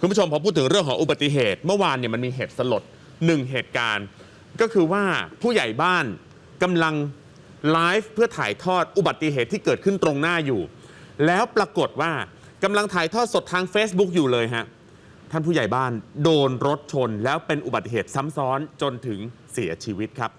คุณผู้ชมพอพูดถึงเรื่องของอุบัติเหตุ เมื่อวานเนี่ยมันมีเหตุสลดหนึ่งเหตุการณ์ ก็คือว่าผู้ใหญ่บ้านกำลังไลฟ์เพื่อถ่ายทอดอุบัติเหตุที่เกิดขึ้นตรงหน้าอยู่ แล้วปรากฏว่ากำลังถ่ายทอดสดทาง Facebook อยู่เลยฮะท่านผู้ใหญ่บ้านโดนรถชนแล้วเป็นอุบัติเหตุซ้ำซ้อนจนถึงเสียชีวิตครับ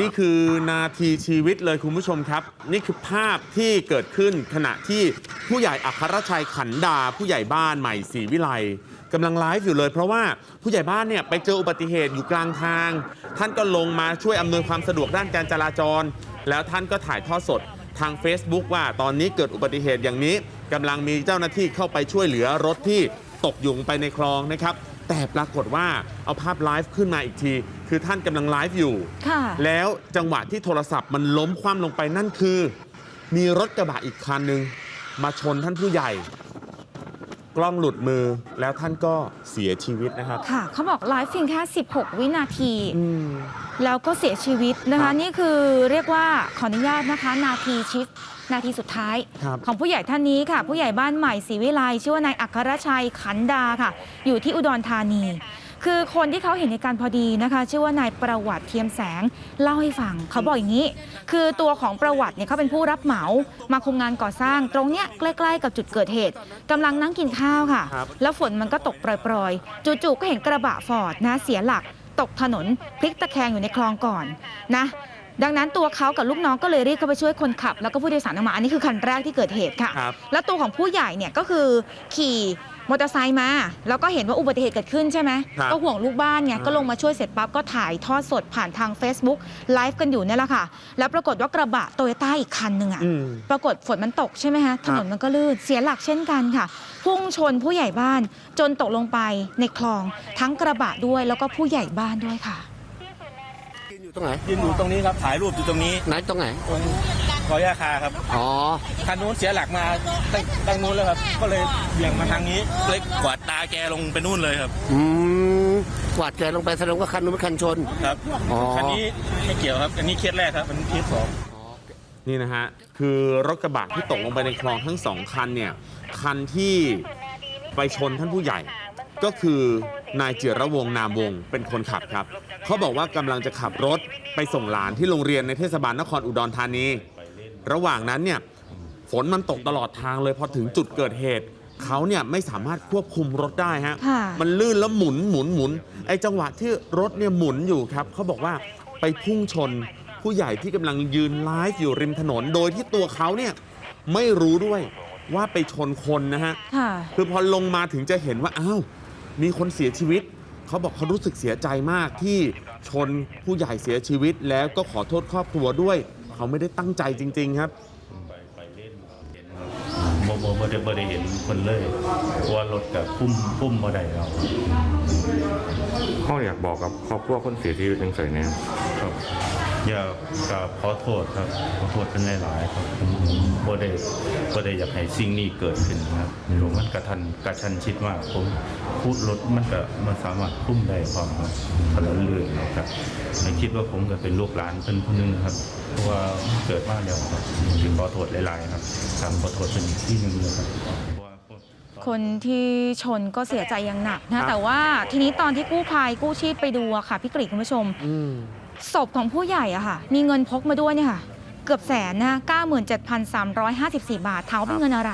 นี่คือนาทีชีวิตเลยคุณผู้ชมครับ นี่คือภาพที่เกิดขึ้นขณะที่ผู้ใหญ่อัครชัยขันดา ผู้ใหญ่บ้านใหม่ศรีวิไลกำลังไลฟ์อยู่เลยเพราะว่าผู้ใหญ่บ้านเนี่ยไปเจออุบัติเหตุอยู่กลางทาง ท่านก็ลงมาช่วยอำนวยความสะดวกด้านการจราจร แล้วท่านก็ถ่ายทอดสดทาง Facebook ว่าตอนนี้เกิดอุบัติเหตุอย่างนี้กำลังมีเจ้าหน้าที่เข้าไปช่วยเหลือรถที่ตกยู่ลงไปในคลองนะครับ แต่ปรากฏว่าเอาภาพไลฟ์ขึ้นมาอีกที คือท่านกำลังไลฟ์อยู่ ค่ะ แล้วจังหวะที่โทรศัพท์มันล้มคว่ำลงไปนั่นคือ มีรถกระบะอีกคันหนึ่งมาชนท่านผู้ใหญ่ กล้องหลุดมือแล้วท่านก็เสียชีวิตนะครับ ค่ะ เขาบอกไลฟ์เพียงแค่ 16 วินาที อืม แล้วก็เสียชีวิตนะครัคะ บ นี่คือเรียกว่าขออนุญาตนะคะ นาทีชีวิต นาทีสุดท้าย ครับของผู้ใหญ่ท่านนี้ค่ะ ผู้ใหญ่บ้านใหม่ศรีวิไลชื่อว่านายอัครชัยขันดาค่ะ อยู่ที่อุดรธานี คือคนที่เขาเห็นในการพอดีนะคะ ชื่อว่านายประวัติเทียมแสงเล่าให้ฟัง เขาบอกอย่างนี้ คือตัวของประวัติเนี่ยเขาเป็นผู้รับเหมามาคุมงานก่อสร้าง ตรงเนี้ยใกล้ ๆ กับจุดเกิดเหตุกำลังนั่งกินข้าวค่ะ ครับ แล้วฝนมันก็ตกปรอยๆจู่ๆก็เห็นกระบะฟอร์ดนะเสียหลัก ตกถนนพลิกตะแคงอยู่ในคลองก่อนนะ ดังนั้นตัวเขากับลูกน้องก็เลยรีบเข้าไปช่วยคนขับ แล้วก็ผู้โดยสารออกมา อันนี้คือคันแรกที่เกิดเหตุค่ะ ครับ แล้วตัวของผู้ใหญ่เนี่ยก็คือขี่มอเตอร์ไซค์มา แล้วก็เห็นว่าอุบัติเหตุเกิดขึ้นใช่ไหมครับก็ห่วงลูกบ้านไงอ่า ก็ลงมาช่วยเสร็จปั๊บก็ถ่ายทอดสดผ่านทาง Facebook ไลฟ์กันอยู่เนี่ยแหละค่ะ แล้วปรากฏว่ากระบะโตโยต้าอีกคันหนึ่งอะ อืม ปรากฏฝนมันตกใช่ไหมคะถนนมันก็ลื่นเสียหลักเช่นกันค่ะ พุ่งชนผู้ใหญ่บ้านจนตกลงไปในคลองทั้งกระบะด้วยแล้วก็ผู้ใหญ่บ้านด้วยค่ะยืน อยู่ตรงไหนยืนอยู่ตรงนี้ครับถ่ายรูปอยู่ตรงนี้ไหนตรงไหนตรงกอย่าคาครับอ๋อคันนู้นเสียหลักมาตั้งตั้งนู้นแล้วครับ ก็เลยเบี่ยงมาทางนี้เลยกวาดตาแกลงไปนู่นเลยครับ อืมกวาดแกลงไปแสดงว่าคันนู้นเป็นคันชนครับอ๋อคันนี้ไม่เกี่ยวครับ อันนี้เคสแรกครับอันนี้เคสสองนี่นะฮะคือรถกระบะที่ตกลงไปในคลองทั้งสองคันเนี่ยคันที่ไปชนท่านผู้ใหญ่ ก็คือนายเจิรวงศ์นามวงศ์เป็นคนขับครับ เขาบอกว่ากำลังจะขับรถไปส่งหลานที่โรงเรียนในเทศบาลนครอุดรธานี ระหว่างนั้นเนี่ยฝนมันตกตลอดทางเลยพอถึงจุดเกิดเหตุเขาเนี่ยไม่สามารถควบคุมรถได้ฮะ ค่ะ มันลื่นแล้วหมุนหมุนหมุนไอ้จังหวะที่รถเนี่ยหมุนอยู่ครับเขาบอกว่าไปพุ่งชนผู้ใหญ่ที่กำลังยืนไลฟ์อยู่ริมถนน โดยที่ตัวเขาเนี่ยไม่รู้ด้วยว่าไปชนคนนะฮะ ค่ะ คือพอลงมาถึงจะเห็นว่าอ้าวมีคนเสียชีวิต เขาบอกเขารู้สึกเสียใจมากที่ชนผู้ใหญ่เสียชีวิต แล้วก็ขอโทษครอบครัวด้วย เขาไม่ได้ตั้งใจจริง ๆ ครับโมโมบ่ได้บ่ได้เห็นคนเลยเพราะว่ารถกับพุ่มพุ่มบ่ได้แล้วพ่ออยากบอกกับครอบครัวคนเสียชีวิตยังไงเนี่ยครับ อยากกับขอโทษครับขอโทษเป็นหลายๆครับบ่ได้บ่ได้อยากให้สิ่งนี้เกิดขึ้นครับหรือมันกระทันกระชันชิดมากผมพูดรถมันก็มันสามารถพุ่มได้ความครับถนนลื่นนะครับไม่คิดว่าผมก็เป็นลูกหลานเพิ่นคนนึงครับเพราะว่าเกิดมาแล้วครับจึงขอโทษหลายๆครับครับขอโทษเป็นอีกที่หนึงเลยครับ คนที่ชนก็เสียใจอย่างหนักครันะบแต่ว่าทีนี้ตอนที่กู้ภัยกู้ชีพไปดูอะค่ะพี่กรีคุณผู้ชมอืมศพของผู้ใหญ่อะค่ะ มีเงินพกมาด้วยเนี่ยค่ะ เกือบแสนนะ 97,354 บาทถามว่าเป็นเงินอะไร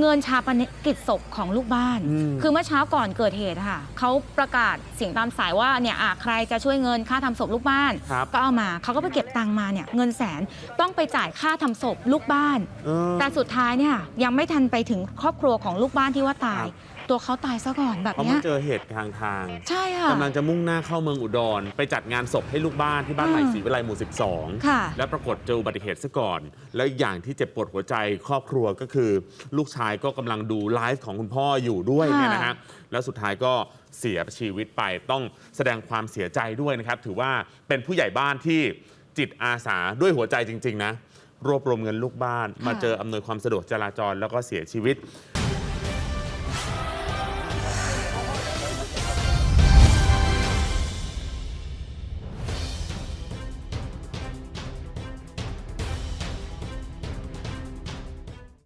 เงินชาปนกิจศพของลูกบ้าน อืม คือเมื่อเช้าก่อนเกิดเหตุอะค่ะเขาประกาศเสียงตามสายว่าเนี่ยอะใครจะช่วยเงินค่าทำศพลูกบ้าน ครับก็เอามาเขาก็ไปเก็บตังค์มาเนี่ยเงินแสนต้องไปจ่ายค่าทำศพลูกบ้าน เออ แต่สุดท้ายเนี่ยยังไม่ทันไปถึงครอบครัวของลูกบ้านที่ว่าตายครับ ตัวเขาตายซะก่อนแบบเขาเนี้มายเจอเหตุทางทางใช่ค่ะ กำลังจะมุ่งหน้าเข้าเมืองอุดร ไปจัดงานศพให้ลูกบ้านที่บ้านใหม่อ่าศรีวิไลหมู่ 12 ค่ะ แล้วปรากฏเจออุบัติเหตุซะก่อน แล้วอีกอย่างที่เจ็บปวดหัวใจครอบครัวก็คือ ลูกชายก็กำลังดูไลฟ์ของคุณพ่ออยู่ด้วยค่ะเนี่ยนะฮะแล้วสุดท้ายก็เสียชีวิตไปต้องแสดงความเสียใจด้วยนะครับ ถือว่าเป็นผู้ใหญ่บ้านที่จิตอาสาด้วยหัวใจจริง ๆ นะ รวบรวมเงินลูกบ้าน มาเจออำนวยความสะดวกจราจรแล้วก็เสียชีวิต